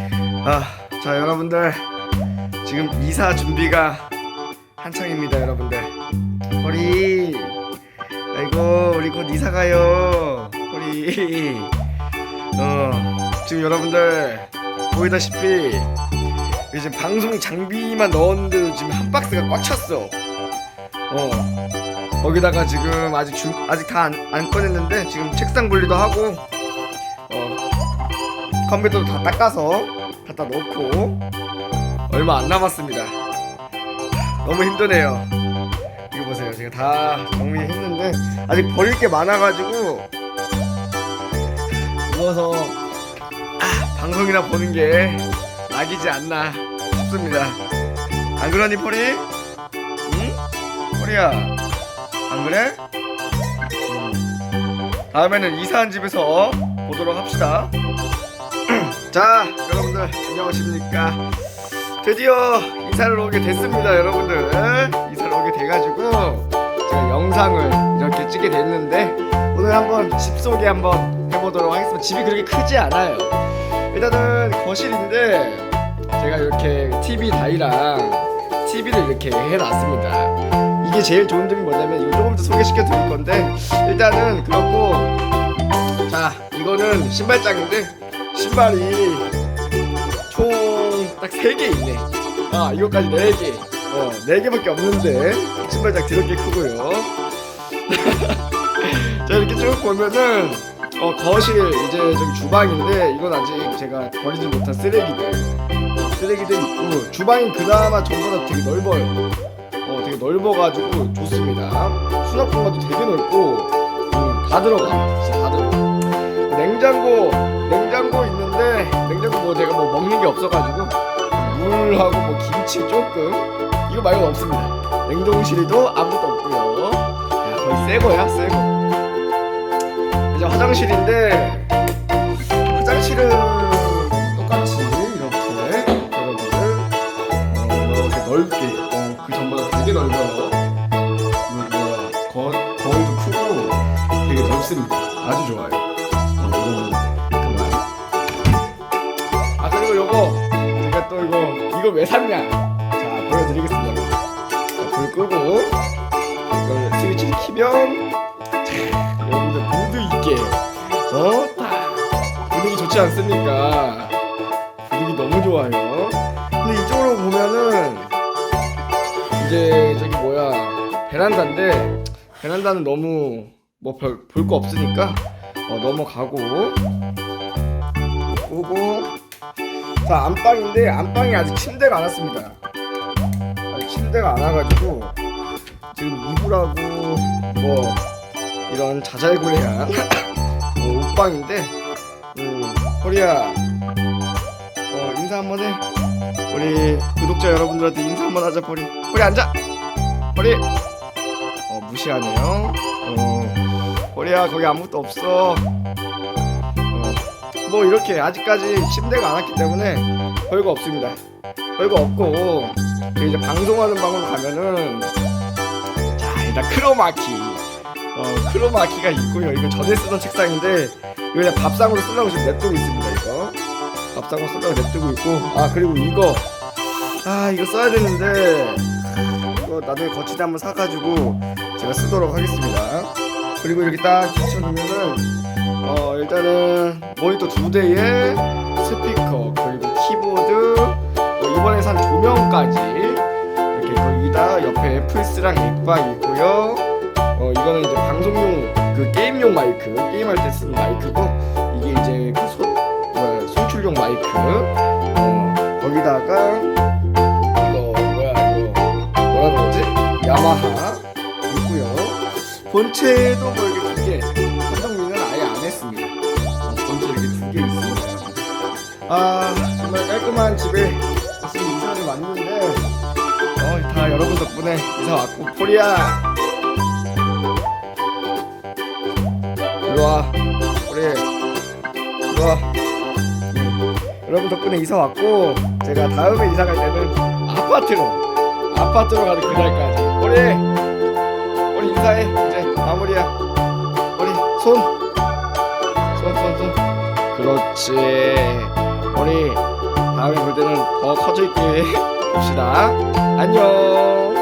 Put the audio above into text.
아, 자 여러분들 지금 이사 준비가 한창입니다, 여러분들. 우리 아이고 우리 곧 이사 가요. 우리 어 지금 여러분들 보이다시피 이제 방송 장비만 넣었는데도 지금 한 박스가 꽉 찼어. 어 거기다가 지금 아직 주, 아직 다 안 꺼냈는데 지금 책상 분리도 하고 어 컴퓨터도 다 닦아서 갖다 놓고 얼마 안 남았습니다. 너무 힘드네요. 이거 보세요. 제가 다 정리했는데 아직 버릴 게 많아가지고 누워서 아, 방송이나 보는 게 낙이지 않나 싶습니다. 안 그러니 포리? 응? 포리야 안 그래? 음. 다음에는 이사한 집에서 보도록 합시다. 자, 여러분들 안녕하십니까? 드디어 이사를 오게 됐습니다, 여러분들. 이사를 오게 돼가지고 제가 영상을 이렇게 찍게 됐는데 오늘 한번 집 소개 한번 해보도록 하겠습니다. 집이 그렇게 크지 않아요. 일단은 거실인데 제가 이렇게 TV 다이랑 TV를 이렇게 해놨습니다. 이게 제일 좋은 점이 뭐냐면 이거 조금 더 소개시켜 드릴 건데 일단은 그렇고 자 이거는 신발장인데 신발이 총 딱 3개 있네. 아 이거까지 4개. 어 4개밖에 없는데 신발장 드럽게 크고요. 자 이렇게 쭉 보면은 어 거실 이제 저기 주방인데 이건 아직 제가 버리지 못한 쓰레기들. 쓰레기들 있고 주방이 그나마 전보다 되게 넓어요. 어 되게 넓어가지고 좋습니다. 수납 공간도 되게 넓고 음, 다 들어가 진짜 다 들어가 냉장고 냉장고 있는데 냉장고 뭐 제가 뭐 먹는 게 없어가지고 물하고 뭐 김치 조금 이거 말고는 없습니다. 냉동실에도 아무것도 없고요. 야, 거의 새 거야 새거. 이제 화장실인데 화장실은 똑같이 이렇게 여러분들 어, 이렇게 넓게 어, 그 전보다 되게 넓어요. 거울도 크고 되게 넓습니다. 아주 좋아요. 어, 또 이거 이거 왜 샀냐? 자 보여드리겠습니다. 자, 불 끄고 이걸 스위치를 키면 자, 여러분들 무드 있게. 어? 딱 분위기 좋지 않습니까? 분위기 너무 좋아요. 근데 이쪽으로 보면은 이제 저기 뭐야 베란다인데 베란다는 너무 뭐 별 볼 거 없으니까 어, 넘어가고 오고 자 안방인데 안방이 아직 침대가 안 왔습니다. 아직 침대가 안 와가지고 지금 이불하고 뭐 이런 자잘구레한 어, 옷방인데 음, 호리야 어, 인사 한번 해. 우리 구독자 여러분들한테 인사 한번 하자 호리. 호리 앉아. 호리. 어 무시하네요. 어 호리야 거기 아무것도 없어 어, 뭐 이렇게 아직까지 침대가 안 왔기 때문에 별거 없습니다. 별거 없고 그 이제 방송하는 방으로 가면은 자 일단 크로마키. 어 크로마키가 있고요. 이거 전에 쓰던 책상인데 이거 그냥 밥상으로 쓰려고 지금 냅두고 있습니다 이거. 밥상으로 쓰려고 냅두고 있고. 아 그리고 이거. 아 이거 써야 되는데 이거 나중에 거치대 한번 사가지고 제가 쓰도록 하겠습니다. 그리고 이렇게 딱 붙여놓으면은 어 일단은 모니터 두 대에 스피커 그리고 키보드 뭐 이번에 산 조명까지 이렇게 거기다 옆에 플스랑 액박 있고요. 어 이거는 이제 방송용 그 게임용 마이크 게임할 때 쓰는 마이크고 이게 이제 그 소, 뭐야, 송출용 마이크. 어 거기다가 이거 뭐야 이거 뭐라 그러지? 야마하 있고요. 본체도 뭐 이렇게 아 정말 깔끔한 집에 지금 이사를 왔는데 어, 다 여러분 덕분에 이사 왔고 코리아. 일로와 우리 일로와. 음, 여러분 덕분에 이사 왔고 제가 다음에 이사 갈 때는 아파트로 아파트로 가는 그날까지. 우리 우리 인사해. 이제 마무리야. 우리 손 그렇지. 우리 다음에 볼 때는 더 커져 있게 봅시다. 안녕.